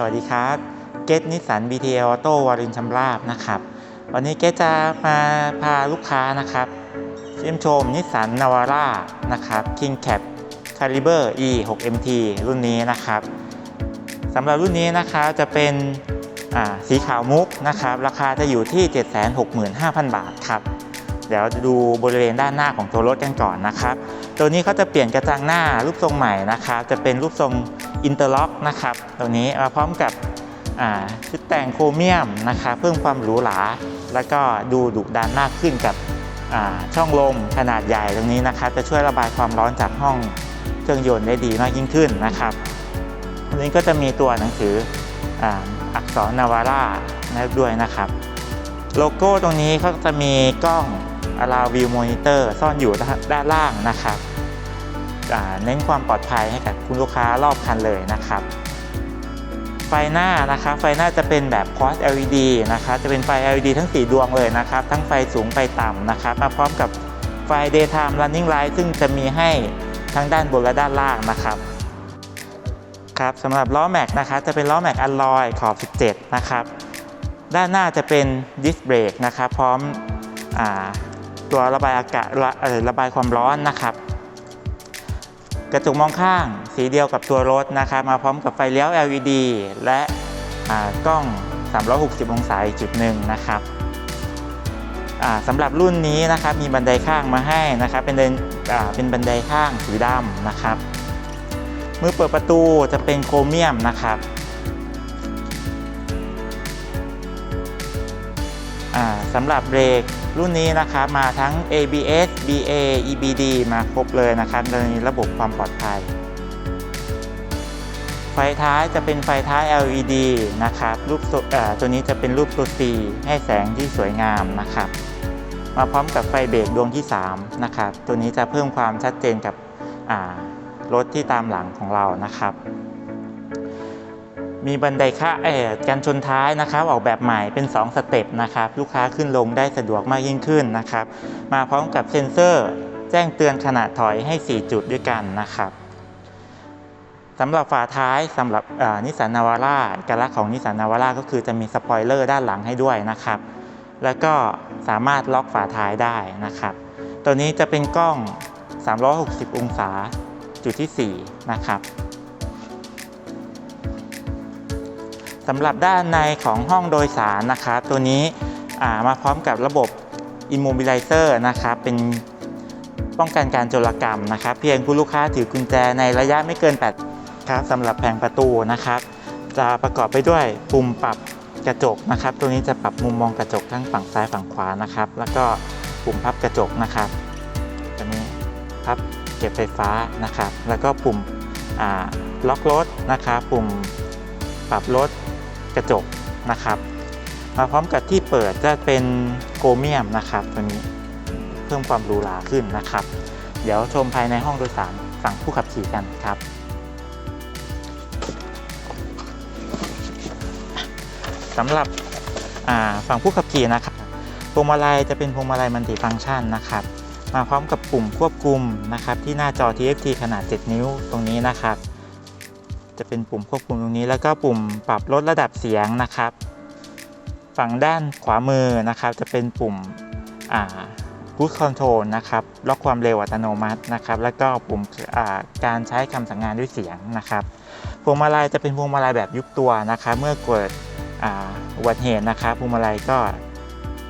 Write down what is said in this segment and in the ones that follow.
สวัสดีครับ เกตนิสสัน BTL Auto วารินชำราบนะครับ วันนี้เกตจะมาพาลูกค้านะครับเยี่ยมชมนิสสันนาวาร่านะครับ King Cap Caliber E 6 MT รุ่นนี้นะครับสำหรับรุ่นนี้นะครับจะเป็นสีขาวมุกนะครับ ราคาจะอยู่ที่ 765,000 บาทครับ เดี๋ยวดูบริเวณด้านหน้าของตัวรถกันก่อนนะครับ ตัวนี้เขาจะเปลี่ยนกระจังหน้ารูปทรงใหม่นะครับ จะเป็นรูปทรง อินเตอร์ล็อกนะครับตัวนี้มาพร้อมกับชุดแต่งโครเมียมนะครับเพิ่มความหรูหรา แล้วก็ดูดุดันมากขึ้นกับช่องลมขนาดใหญ่ตรงนี้นะครับจะช่วยระบายความร้อนจากห้องเครื่องยนต์ได้ดีมากยิ่งขึ้นนะครับตรงนี้ก็จะมีตัวหนังสืออักษรนาวาร่าด้วยนะครับ โลโก้ตรงนี้เขาจะมีกล้อง a l a v i e w Monitor ซ่อนอยู่ด้านล่างนะครับ เน้นความปลอดภัยให้กับคุณลูกค้ารอบคันเลยนะครับ ไฟหน้านะครับไฟหน้าจะเป็นแบบ cross LED นะครับจะเป็นไฟ LED ทั้ง 4 ดวงเลยนะครับ ทั้งไฟสูงไฟต่ำนะครับมาพร้อมกับไฟ daytime running light ซึ่งจะมีให้ทั้งด้านบนและด้านล่างนะครับครับสำหรับล้อแม็กนะครับจะเป็นล้อแม็กอัลลอยขอบ 17 นะครับ ด้านหน้าจะเป็นดิสเบรกนะครับ พร้อมอตัวระบายอากาศระระบายความร้อนนะครับ กระจกมองข้าง สีเดียวกับตัวรถนะครับ มาพร้อมกับไฟเลี้ยว LED และกล้อง 360 องศาอีกจุดหนึ่งนะครับสำหรับรุ่นนี้นะครับมีบันไดข้างมาให้นะครับ เป็นเดินเป็นบันไดข้างสีดำนะครับ มือเปิดประตูจะเป็นโครเมียมนะครับ สำหรับเบรกรุ่นนี้นะครับมาทั้ง ABS BA EBD มาครบเลยนะครับในระบบความปลอดภัย ไฟท้ายจะเป็นไฟท้าย LED นะครับรูปตัวนี้จะเป็นรูปตัว C ให้แสงที่สวยงามนะครับ มาพร้อมกับไฟเบรกดวงที่ 3 นะครับ ตัวนี้จะเพิ่มความชัดเจนกับรถที่ตามหลังของเรานะครับ มีบันไดค่าเอ่อการชนท้ายนะครับ ออกแบบใหม่เป็น 2 สเต็ปนะครับ ลูกค้าขึ้นลงได้สะดวกมากยิ่งขึ้นนะครับ มาพร้อมกับเซ็นเซอร์ แจ้งเตือนขณะถอยให้ 4 จุดด้วยกันนะครับสำหรับฝาท้ายสำหรับนิสสันนาวาร่าเอกลักษณ์ของนิสสันนาวาร่าก็คือจะมีสปอยเลอร์ด้านหลังให้ด้วยนะครับ แล้วก็สามารถล็อกฝาท้ายได้นะครับ ตัวนี้จะเป็นกล้อง 360 องศาจุดที่ 4 นะครับ สำหรับด้านในของห้องโดยสารนะครับตัวนี้มาพร้อมกับระบบ Immobilizer นะครับเป็นป้องกันการโจรกรรมนะครับ เพียงผู้ลูกค้าถือกุญแจในระยะไม่เกิน 8 ครับสำหรับแผงประตูนะครับ จะประกอบไปด้วยปุ่มปรับกระจกนะครับ ตัวนี้จะปรับมุมมองกระจกทั้งฝั่งซ้ายฝั่งขวานะครับ แล้วก็ปุ่มพับกระจกนะครับตัวนี้พับเก็บไฟฟ้านะครับ แล้วก็ปุ่มล็อกรถนะครับ ปุ่มปรับรถ ระจกนะครับมาพร้อมกับที่เปิดจะเป็นโกเมียมนะครับตัวนี้เพิ่มความหรูหราขึ้นนะครับ เดี๋ยวชมภายในห้องโดยสารฝั่งผู้ขับขี่กันครับ สำหรับฝั่งผู้ขับขี่นะครับพวงมาลัยจะเป็นพวงมาลัยมัลติฟังก์ชันนะครับ มาพร้อมกับปุ่มควบคุมนะครับที่หน้าจอ TFT ขนาด 7 นิ้วตรงนี้นะครับ จะเป็นปุ่มควบคุมตรงนี้ แล้วก็ปุ่มปรับลดระดับเสียงนะครับ ฝั่งด้านขวามือนะครับ จะเป็นปุ่มอ่า Cruise Control นะครับล็อกความเร็วอัตโนมัตินะครับ แล้วก็ปุ่มอ่าการใช้คำสั่งงานด้วยเสียงนะครับพวงมาลัยจะเป็นพวงมาลัยแบบยุบตัวนะครับ เมื่อเกิดอ่าอุบัติเหตุนะครับพวงมาลัยก็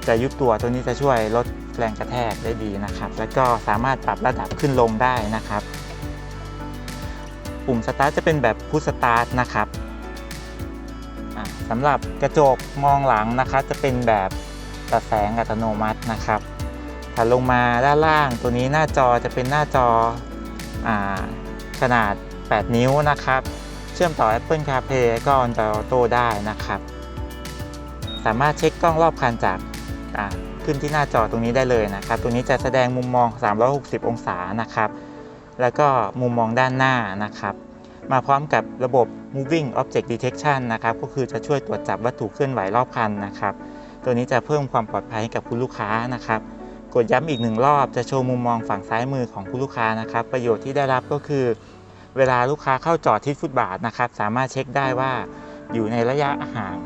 จะยุบตัวตัวนี้จะช่วยลดแรงกระแทกได้ดีนะครับ แล้วก็สามารถปรับระดับขึ้นลงได้นะครับ ปุ่มสตาร์ทจะเป็นแบบพุชสตาร์ทนะครับสำหรับกระจกมองหลังนะครับจะเป็นแบบตัดแสงอัตโนมัตินะครับถัดลงมาด้านล่างตัวนี้หน้าจอจะเป็นหน้าจออขนาด 8 นิ้วนะครับ เชื่อมต่อ Apple CarPlay ก็ Android Auto ได้นะครับ สามารถเช็คกล้องรอบคันจากขึ้นที่หน้าจอตรงนี้ได้เลยนะครับ ตัวนี้จะแสดงมุมมอง 360 องศานะครับ แล้วก็มุมมองด้านหน้านะครับ มาพร้อมกับระบบ moving object detection นะครับ ก็คือจะช่วยตรวจจับวัตถุเคลื่อนไหวรอบคันนะครับ ตัวนี้จะเพิ่มความปลอดภัยให้กับคุณลูกค้านะครับ กดย้ำอีกหนึ่งรอบจะโชว์มุมมองฝั่งซ้ายมือของคุณลูกค้านะครับ ประโยชน์ที่ได้รับก็คือ เวลาลูกค้าเข้าจอดที่ฟุตบาทนะครับ สามารถเช็คได้ว่าอยู่ในระยะห่าง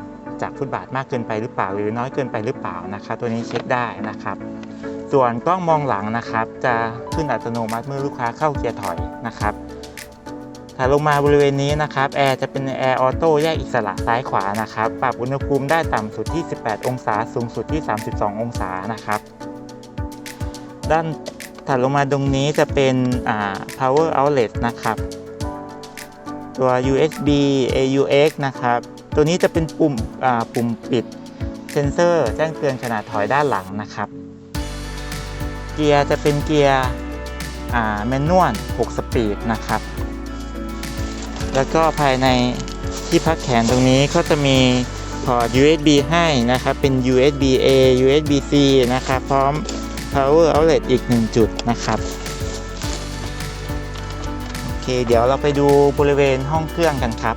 จากฟุตบาทมากเกินไปหรือเปล่า หรือน้อยเกินไปหรือเปล่านะครับ ตัวนี้เช็คได้นะครับ ส่วนกล้องมองหลังนะครับ จะขึ้นอัตโนมัติเมื่อลูกค้าเข้าเกียร์ถอยนะครับถ้าลงมาบริเวณนี้นะครับแอร์จะเป็นแอร์ออโต้แยกอิสระซ้ายขวานะครับ ปรับอุณหภูมิได้ต่ำสุดที่ 18 องศา สูงสุดที่ 32 องศานะครับ ด้านถัดลงมาตรงนี้จะเป็นอ่า power outlet นะครับ ตัว USB AUX นะครับ ตัวนี้จะเป็นปุ่มปุ่มปิดเซนเซอร์แจ้งเตือนขนาดถอยด้านหลังนะครับ เกียร์จะเป็นเกียร์แมนนวล 6 สปีดนะครับ แล้วก็ภายในที่พักแขนตรงนี้ก็จะมีพอร์ต USB ให้นะครับ เป็น USB A USB C นะครับ พร้อม power outlet อีก 1 จุดนะครับ โอเค เดี๋ยวเราไปดูบริเวณห้องเครื่องกันครับ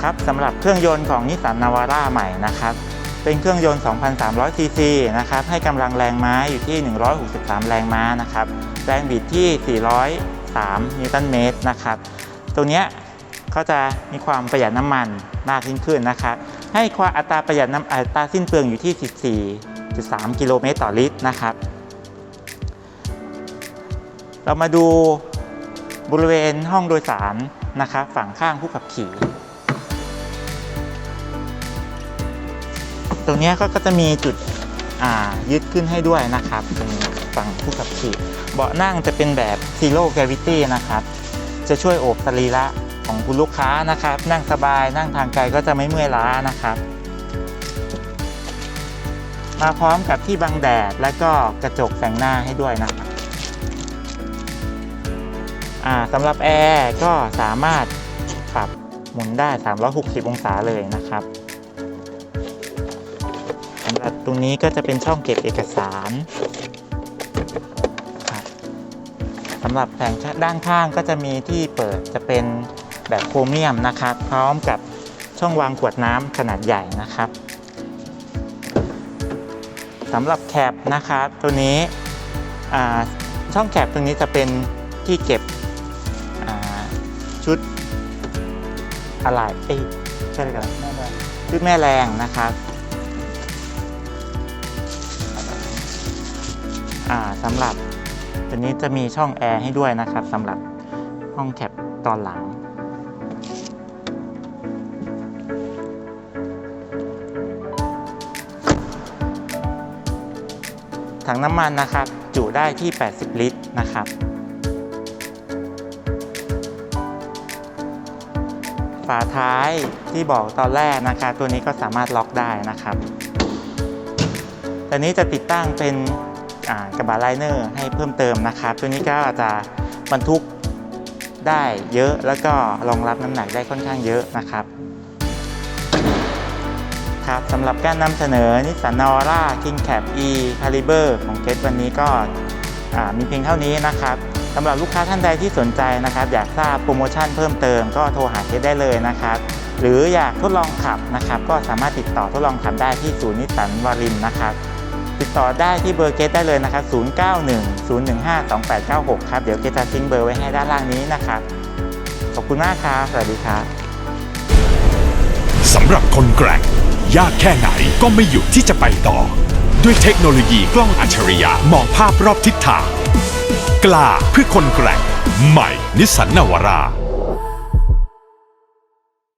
ครับสำหรับเครื่องยนต์ของนิสสันนาวาร่าใหม่นะครับ เป็นเครื่องยนต์ 2,300 ซีซีนะครับ ให้กำลังแรงม้าอยู่ที่ 163 แรงม้านะครับ แรงบิดที่ 403 นิวตันเมตรนะครับ ตัวเนี้ยก็จะมีความประหยัดน้ำมันมากยิ่งขึ้นนะครับ ให้ความอัตราประหยัดน้ำอัตราสิ้นเปลืองอยู่ที่ 14.3 กิโลเมตรต่อลิตรนะครับ เรามาดูบริเวณห้องโดยสารนะครับ ฝั่งข้างผู้ขับขี่ ตรงนี้ก็จะมีจุดยึดขึ้นให้ด้วยนะครับตรงฝั่งผู้ขับขี่ เบาะนั่งจะเป็นแบบ Zero Gravity นะครับ จะช่วยโอบสรีระของคุณลูกค้านะครับ นั่งสบายนั่งทางไกลก็จะไม่เมื่อยล้านะครับ มาพร้อมกับที่บังแดดและก็กระจกแต่งหน้าให้ด้วยนะครับสำหรับแอร์ก็สามารถปรับหมุนได้ 360 องศาเลยนะครับำหรับตรงนี้ก็จะเป็นช่องเก็บเอกสารครับสำหรับแผงด้านข้างก็จะมีที่เปิดจะเป็นแบบโครเมียมนะครับ พร้อมกับช่องวางขวดน้ำขนาดใหญ่นะครับสำหรับแคปนะครับตัวนี้ช่องแคปตรงนี้จะเป็นที่เก็บชุดอะไรเอ้ยใช่ไหมครับชุดแม่แรงนะครับ สำหรับตัวนี้จะมีช่องแอร์ให้ด้วยนะครับสำหรับห้องแคปตอนหลัง ถังน้ำมันนะครับ จุได้ที่ 80 ลิตรนะครับ ฝาท้ายที่บอกตอนแรกนะครับตัวนี้ก็สามารถล็อกได้นะครับ ตัวนี้จะติดตั้งเป็น กระบะไลเนอร์ให้เพิ่มเติมนะครับ ตัวนี้ก็จะบรรทุกได้เยอะแล้วก็รองรับน้ำหนักได้ค่อนข้างเยอะนะครับครับสำหรับการนำเสนอนิสสันนาวาร่า King Cap E Caliber ของเกตวันนี้ก็มีเพียงเท่านี้นะครับสำหรับลูกค้าท่านใดที่สนใจนะครับ อยากทราบโปรโมชั่นเพิ่มเติมก็โทรหาเกตได้เลยนะครับ หรืออยากทดลองขับนะครับ ก็สามารถติดต่อทดลองขับได้ที่ศูนย์นิสสันวารินนะครับ ติดต่อได้ที่เบอร์เกตได้เลยนะครับ0910152896 ครับ เดี๋ยวเกตจะทิ้งเบอร์ไว้ให้ด้านล่างนี้นะครับ ขอบคุณมากครับ สวัสดีครับสำหรับคนแกร่งยากแค่ไหนก็ไม่หยุดที่จะไปต่อ ด้วยเทคโนโลยีกล้องอัจฉริยะมองภาพรอบทิศทาง กล้าเพื่อคนแกร่ง ใหม่นิสสันนาวารา